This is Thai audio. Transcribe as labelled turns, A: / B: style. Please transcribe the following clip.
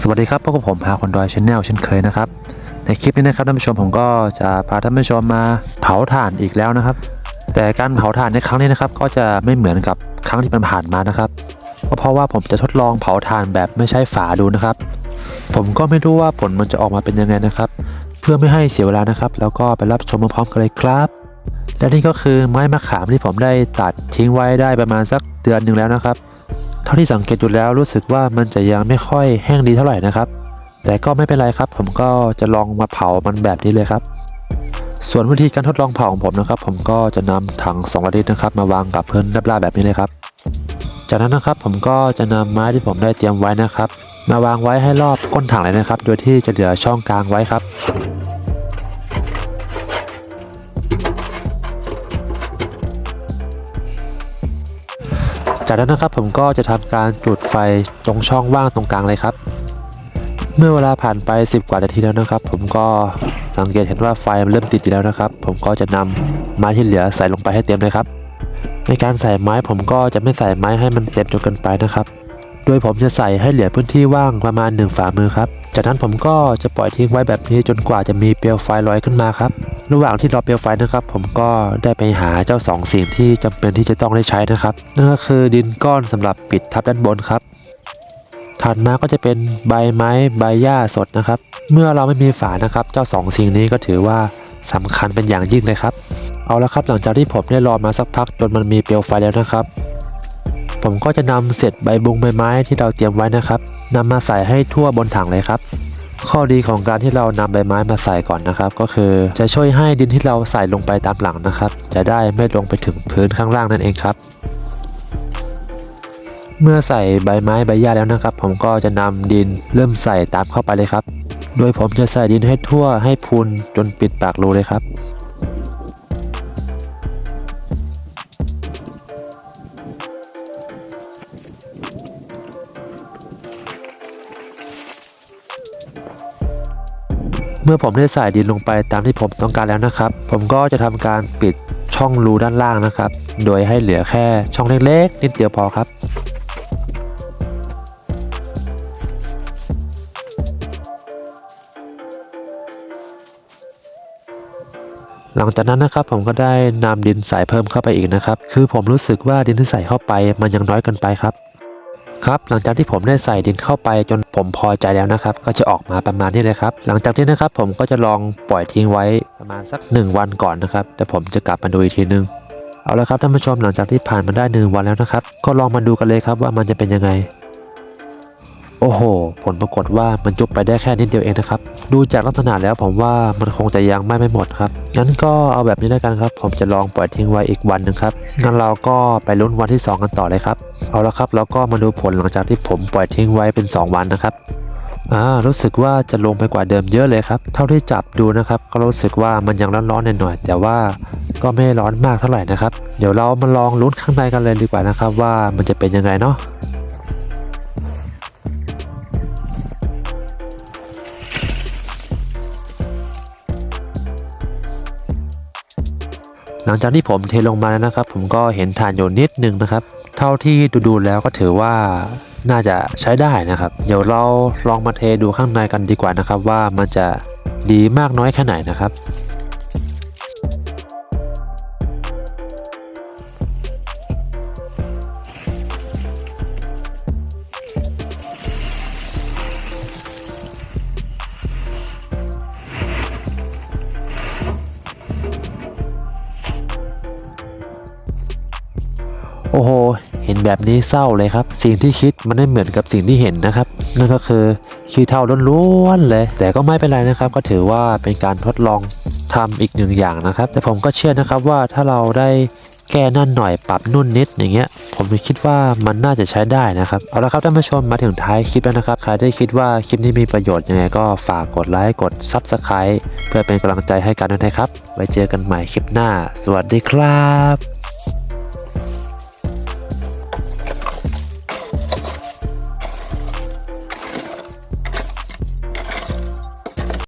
A: สวัสดีครับพบกับผมพาคนดอยชแนลเช่นเคยนะครับ ในคลิปนี้นะครับท่านผู้ชมผมก็จะพาท่านผู้ชมมาเผาถ่านอีกแล้วนะครับ แต่การเผาถ่านในครั้งนี้นะครับ ก็จะไม่เหมือนกับครั้งที่ผ่านมานะครับเพราะว่าผมจะทดลองเผาถ่านแบบไม่ใช้ฝาดูนะครับ ผมก็ไม่รู้ว่าผลมันจะออกมาเป็นยังไงนะครับ พื่อไม่ให้เสียเวลานะครับ แล้วก็ไปรับชมพร้อมกันเลยครับ และนี่ก็คือไม้มะขามที่ผมได้ตัดทิ้งไว้ได้ประมาณสักเดือนหนึ่งแล้วนะครับ เท่าที่สังเกตดูแล้วรู้สึกว่ามันจะยังไม่ค่อยแห้งดีเท่าไหร่นะครับ แต่ก็ไม่เป็นไรครับ ผมก็จะลองมาเผามันแบบนี้เลยครับ ส่วนวิธีการทดลองเผาของผมนะครับ ผมก็จะนำถัง2ลิตรนะครับ มาวางกับพื้นราบๆแบบนี้เลยครับ จากนั้นนะครับผมก็จะนำไม้ที่ผมได้เตรียมไว้นะครับ มาวางไว้ให้รอบก้นถังเลยนะครับ โดยที่จะเหลือช่องกลางไว้ครับ จากนั้นนะครับผมก็จะทำการจุดไฟตรงช่องว่างตรงกลางเลยครับ เมื่อเวลาผ่านไป 10 กว่านาทีแล้วนะครับ ผมก็สังเกตเห็นว่าไฟมันเริ่มติดอยู่แล้วนะครับ ผมก็จะนำไม้ที่เหลือใส่ลงไปให้เต็มเลยครับ ในการใส่ไม้ผมก็จะไม่ใส่ไม้ให้มันเต็มจนเกินไปนะครับ โดยผมจะใส่ให้เหลือพื้นที่ว่างประมาณ1ฝ่ามือครับ จากนั้นผมก็จะปล่อยทิ้งไว้แบบนี้จนกว่าจะมีเปลวไฟลอยขึ้นมาครับ ระหว่างที่รอเปลวไฟนะครับ ผมก็ได้ไปหาเจ้าสองสิ่งที่จำเป็นที่จะต้องได้ใช้นะครับนั่นก็คือดินก้อนสำหรับปิดทับด้านบนครับถัดมาก็จะเป็นใบไม้ใบหญ้าสดนะครับ เมื่อเราไม่มีฝานะครับ เจ้าสองสิ่งนี้ก็ถือว่าสำคัญเป็นอย่างยิ่งเลยครับ เอาละครับหลังจากที่ผมได้รอมาสักพักจนมันมีเปลวไฟแล้วนะครับ ผมก็จะนำเศษใบบุงใบไม้ที่เราเตรียมไว้นะครับนำมาใส่ให้ทั่วบนถังเลยครับ ข้อดีของการที่เรานำใบไม้มาใส่ก่อนนะครับ ก็คือจะช่วยให้ดินที่เราใส่ลงไปตามหลังนะครับ จะได้ไม่ลงไปถึงพื้นข้างล่างนั่นเองครับ เมื่อใส่ใบไม้ใบหญ้าแล้วนะครับ ผมก็จะนำดินเริ่มใส่ตามเข้าไปเลยครับ โดยผมจะใส่ดินให้ทั่วให้พูนจนปิดปากรูเลยครับ เมื่อผมได้ใส่ดินลงไปตามที่ผมต้องการแล้วนะครับ ผมก็จะทำการปิดช่องรูด้านล่างนะครับ โดยให้เหลือแค่ช่องเล็กๆนิดเดียวพอครับหลังจากนั้นนะครับผมก็ได้นำดินใส่เพิ่มเข้าไปอีกนะครับ คือผมรู้สึกว่าดินที่ใส่เข้าไปมันยังน้อยเกินไปครับ ครับหลังจากที่ผมได้ใส่ดินเข้าไปจนผมพอใจแล้วนะครับ ก็จะออกมาประมาณนี้เลยครับ หลังจากนี้นะครับผมก็จะลองปล่อยทิ้งไว้ประมาณสัก 1 วันก่อนนะครับแต่ผมจะกลับมาดูอีกทีนึงเอาละครับท่านผู้ชมหลังจากที่ผ่านมาได้หนึ่งวันแล้วนะครับ ก็ลองมาดูกันเลยครับว่ามันจะเป็นยังไง โอ้โห ผลปรากฏว่ามันจุบไปได้แค่นิดเดียวเองนะครับ ดูจากลักษณะแล้วผมว่ามันคงจะยังไม่ไม่หมดครับ งั้นก็เอาแบบนี้แล้วกันครับ ผมจะลองปล่อยทิ้งไว้อีกวันหนึ่งครับ งั้นเราก็ไปลุ้นวันที่ 2 กันต่อเลยครับ เอาละครับเราก็มาดูผลหลังจากที่ผมปล่อยทิ้งไว้เป็น 2 วันนะครับอ่ารู้สึกว่าจะลงไปกว่าเดิมเยอะเลยครับ เท่าที่จับดูนะครับ ก็รู้สึกว่ามันยังร้อนๆหน่อยๆแต่ว่าก็ไม่ร้อนมากเท่าไหร่นะครับ เดี๋ยวเรามาลองลุ้นข้างในกันเลยดีกว่านะครับ ว่ามันจะเป็นยังไงเนาะ หลังจากที่ผมเทลงมาแล้วนะครับ ผมก็เห็นฐานอยู่นิดนึงนะครับ เท่าที่ดูๆแล้วก็ถือว่าน่าจะใช้ได้นะครับ เดี๋ยวเราลองมาเทดูข้างในกันดีกว่านะครับ ว่ามันจะดีมากน้อยแค่ไหนนะครับ โอ้โห เห็นแบบนี้เศร้าเลยครับ สิ่งที่คิดมันไม่เหมือนกับสิ่งที่เห็นนะครับ นั่นก็คือขี้เท่าล้วนๆเลย แต่ก็ไม่เป็นไรนะครับ ก็ถือว่าเป็นการทดลองทำอีกหนึ่งอย่างนะครับ แต่ผมก็เชื่อนะครับว่าถ้าเราได้แก้นั่นหน่อยปรับนุ่นนิดอย่างเงี้ย ผมคิดว่ามันน่าจะใช้ได้นะครับ เอาละครับท่านผู้ชมมาถึงท้ายคลิปแล้วนะครับ ใครได้คิดว่าคลิปนี้มีประโยชน์ยังไงก็ฝากกดไลค์กด Subscribe เพื่อเป็นกำลังใจให้กันด้วยนะครับ ไว้เจอกันใหม่คลิปหน้า สวัสดีครับ